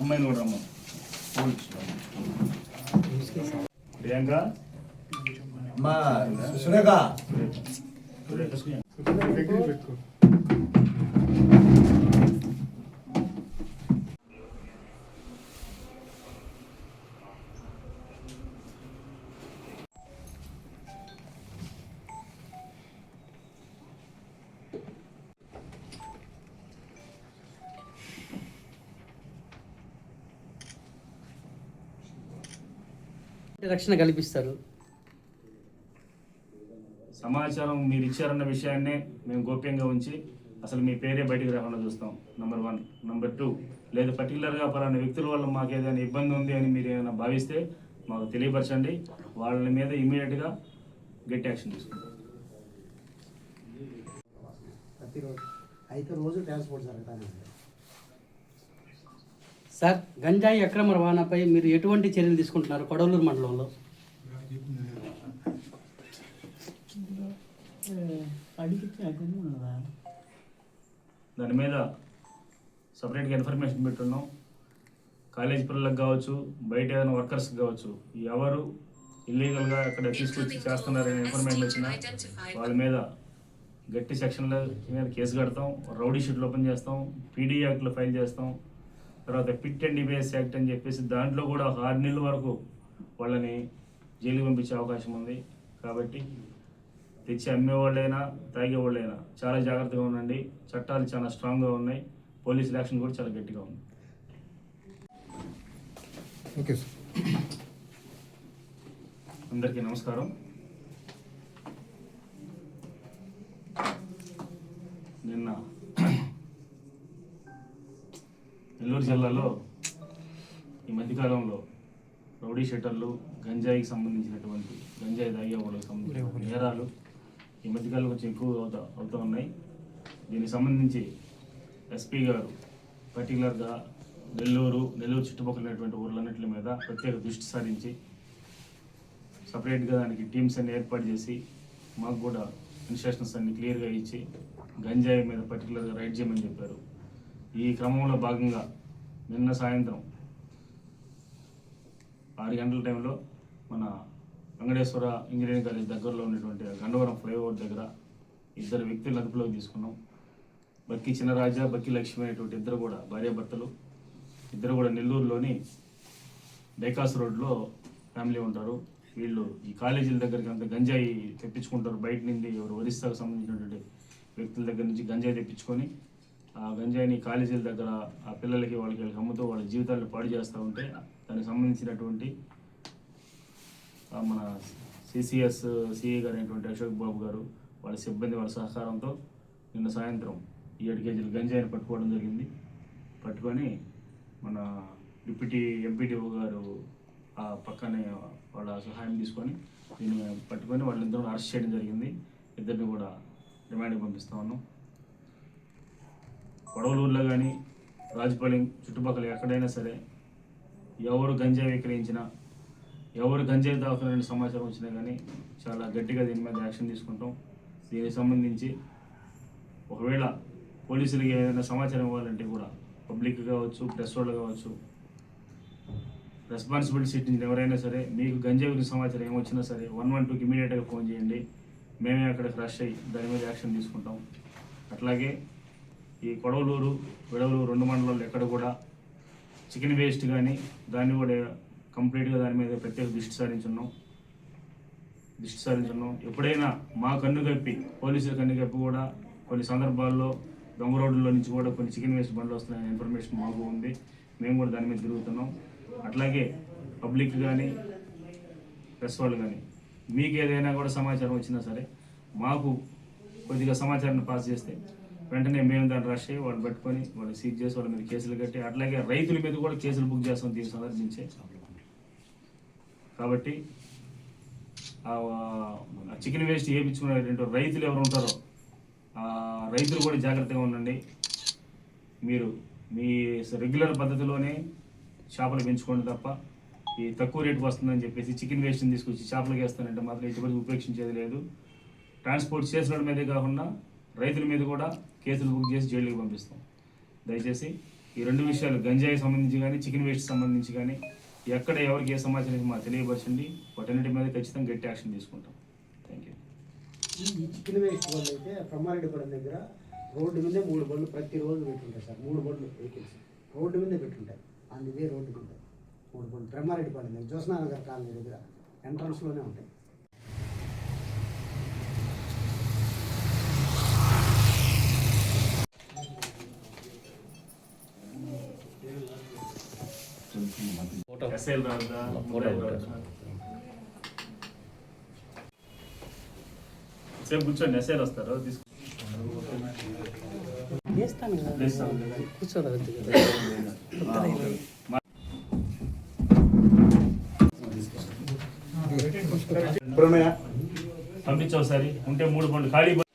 అమ్మాయిని కూడా రమ్మ ప్రియాంక అమ్మా సురేఖ రక్షణ కల్పిస్తారు. సమాచారం మీరు ఇచ్చారన్న విషయాన్నే మేము గోప్యంగా ఉంచి అసలు మీ పేరే బయటికి రాకుండా చూస్తాం. నంబర్ వన్ నంబర్ టూ లేదా పర్టికులర్గా పలానా వ్యక్తుల వల్ల మాకు ఏదైనా ఇబ్బంది ఉంది అని మీరు ఏమైనా భావిస్తే మాకు తెలియపరచండి. వాళ్ళ మీద ఇమీడియట్గా గట్టి యాక్షన్ తీసుకుంటాం. ప్రతిరోజు అయితే రోజు ట్రాన్స్పోర్ట్ జరుగుతానే సార్ గంజాయి అక్రమ రవాణాపై మీరు ఎటువంటి చర్యలు తీసుకుంటున్నారు కొడవలూరు మండలంలో? దాని మీద సపరేట్గా ఇన్ఫర్మేషన్ పెట్టున్నాం. కాలేజ్ పిల్లలకు కావచ్చు బయట ఏదైనా వర్కర్స్ కావచ్చు ఎవరు ఇల్లీగల్గా అక్కడ తీసుకొచ్చి చేస్తున్నారనే ఇన్ఫర్మేషన్ వచ్చిన వాళ్ళ మీద గట్టి సెక్షన్ల మీద కేసు కడతాం రౌడీ షీట్లు ఓపెన్ చేస్తాం పీడీ యాక్ట్లో ఫైల్ చేస్తాం. తర్వాత పిట్ అండ్ డిబిఎస్ యాక్ట్ అని చెప్పేసి దాంట్లో కూడా ఒక ఆరు నెలల వరకు వాళ్ళని జైలుకి పంపించే అవకాశం ఉంది. కాబట్టి తెచ్చి అమ్మేవాళ్ళైనా తాగేవాళ్ళైనా చాలా జాగ్రత్తగా ఉండండి. చట్టాలు చాలా స్ట్రాంగ్గా ఉన్నాయి. పోలీస్ యాక్షన్ కూడా చాలా గట్టిగా ఉంది. ఓకే సార్ అందరికీ నమస్కారం. నిన్న నెల్లూరు జిల్లాలో ఈ మధ్యకాలంలో రౌడీ షెటర్లు గంజాయికి సంబంధించినటువంటి గంజాయి తాగే వాళ్ళకి సంబంధించిన నేరాలు ఈ మధ్యకాలంలో కొంచెం ఎక్కువ అవుతా అవుతూ ఉన్నాయి. దీనికి సంబంధించి ఎస్పీ గారు పర్టికులర్గా నెల్లూరు నెల్లూరు చుట్టుపక్కల ఉన్నటువంటి ఊర్లన్నింటి మీద ప్రత్యేక దృష్టి సారించి సపరేట్గా దానికి టీమ్స్ అన్ని ఏర్పాటు చేసి మాకు కూడా ఇన్స్ట్రక్షన్స్ అన్ని క్లియర్గా ఇచ్చి గంజాయి మీద పర్టికులర్గా రైడ్ చేయమని చెప్పారు. ఈ క్రమంలో భాగంగా నిన్న సాయంత్రం ఆరు గంటల టైంలో మన వెంకటేశ్వర ఇంజనీరింగ్ కాలేజ్ దగ్గరలో ఉన్నటువంటి గండవరం ఫ్లైఓవర్ దగ్గర ఇద్దరు వ్యక్తులను అదుపులోకి తీసుకున్నాం. బక్కి చిన్నరాజా బక్కి లక్ష్మి అనేటువంటి ఇద్దరు కూడా భార్యాభర్తలు. ఇద్దరు కూడా నెల్లూరులోని డైకాస్ రోడ్లో ఫ్యామిలీ ఉంటారు. వీళ్ళు ఈ కాలేజీల దగ్గరికి అంత గంజాయి తెప్పించుకుంటారు. బయట నుండి ఎవరు ఒరిస్సాకు సంబంధించినటువంటి వ్యక్తుల దగ్గర నుంచి గంజాయి తెప్పించుకొని గంజాయిని కాలేజీల దగ్గర ఆ పిల్లలకి వాళ్ళకి వీళ్ళకి అమ్ముతూ వాళ్ళ జీవితాలను పాడు చేస్తూ ఉంటే దానికి సంబంధించినటువంటి మన సిసిఎస్ సిఏ గారు అయినటువంటి అశోక్ బాబు గారు వాళ్ళ సిబ్బంది వాళ్ళ సహకారంతో నిన్న సాయంత్రం ఈ ఏడు కేజీలు గంజాయిని పట్టుకోవడం జరిగింది. పట్టుకొని మన డిప్యూటీ ఎంపీటీఓ గారు ఆ పక్కనే వాళ్ళ సహాయం తీసుకొని దీన్ని పట్టుకొని వాళ్ళిద్దరూ అరెస్ట్ చేయడం జరిగింది. ఇద్దరిని కూడా రిమాండ్కి పంపిస్తా ఉన్నాం. కొడవలూరులో కానీ రాజపాలెం చుట్టుపక్కల ఎక్కడైనా సరే ఎవరు గంజాయి విక్రయించినా ఎవరు గంజాయి తాగుతున్నారని సమాచారం వచ్చినా కానీ చాలా గట్టిగా దీని మీద యాక్షన్ తీసుకుంటాం. దీనికి సంబంధించి ఒకవేళ పోలీసులకి ఏదైనా సమాచారం ఇవ్వాలంటే కూడా పబ్లిక్ కావచ్చు ప్రెస్ వాళ్ళు కావచ్చు రెస్పాన్సిబిలిటీ సిటిజన్ ఎవరైనా సరే మీకు గంజాయి గురించి సమాచారం ఏమొచ్చినా సరే వన్ వన్ టూకి ఇమీడియట్గా ఫోన్ చేయండి. మేమే అక్కడికి రష్ అయ్యి దాని మీద యాక్షన్ తీసుకుంటాం. అట్లాగే ఈ కొడవలూరు విడవలూరు రెండు మండలాలు ఎక్కడ కూడా చికెన్ వేస్ట్ కానీ దాన్ని కూడా కంప్లీట్గా దాని మీద ప్రత్యేక దృష్టి సారించున్నాం దృష్టి సారించున్నాం ఎప్పుడైనా మా కన్ను కప్పి పోలీసుల కన్ను కప్పి కూడా కొన్ని సందర్భాల్లో దొంగ రోడ్లలో నుంచి కూడా కొన్ని చికెన్ వేస్ట్ బండ్లు వస్తున్నాయనే ఇన్ఫర్మేషన్ మాకు ఉంది. మేము కూడా దాని మీద తిరుగుతున్నాం. అట్లాగే పబ్లిక్ కానీ ప్రెస్ వాళ్ళు కానీ మీకు ఏదైనా కూడా సమాచారం వచ్చినా సరే మాకు కొద్దిగా సమాచారాన్ని పాస్ చేస్తే వెంటనే మేము దాన్ని రష్ అయ్యి వాడు పట్టుకొని వాళ్ళు సీజ్ చేసి వాళ్ళ మీద కేసులు కట్టి అట్లాగే రైతుల మీద కూడా కేసులు బుక్ చేస్తాం దీన్ని సందర్శించే. కాబట్టి చికెన్ వేస్ట్ వేయించుకునేటువంటి రైతులు ఎవరు ఉంటారో రైతులు కూడా జాగ్రత్తగా ఉండండి. మీరు మీ రెగ్యులర్ పద్ధతిలోనే చేపలు పెంచుకోండి తప్ప ఈ తక్కువ రేటు వస్తుందని చెప్పేసి చికెన్ వేస్ట్ని తీసుకొచ్చి చేపలకి వేస్తానంటే మాత్రం ఎటువంటి ఉపేక్షించేది లేదు. ట్రాన్స్పోర్ట్ చేసిన మీదే కాకుండా రైతుల మీద కూడా కేసులు బుక్ చేసి జైలుకి పంపిస్తాం. దయచేసి ఈ రెండు విషయాలు గంజాయి సంబంధించి కానీ చికెన్ వేస్ట్ సంబంధించి కానీ ఎక్కడ ఎవరికి ఏ సమాచారం మాకు తెలియపరచండి. వాటన్నిటి మీద ఖచ్చితంగా గట్టి యాక్షన్ తీసుకుంటాం. థ్యాంక్ యూ ఈ చికెన్ వేస్ట్ వాళ్ళు అయితే బ్రహ్మారెడ్డిపురం దగ్గర రోడ్డు మీద మూడు బళ్ళు ప్రతిరోజు పెట్టుంటారు సార్. మూడు బళ్ళు వెహికల్స్. రోడ్డు మీద పెట్టుంటారు అందువే రోడ్డు మీద మూడు బళ్ళు బ్రహ్మారెడ్డిపాలెం దగ్గర జ్యోత్స్నానగర్ కాలనీ దగ్గర ఎంట్రన్స్లోనే ఉంటాయి. ఎస్ఐలు రావద్దా సేపు కూర్చోండి ఎస్ఐలు వస్తారు పంపించవు ఒకసారి ఉంటే మూడు పండు ఖాళీ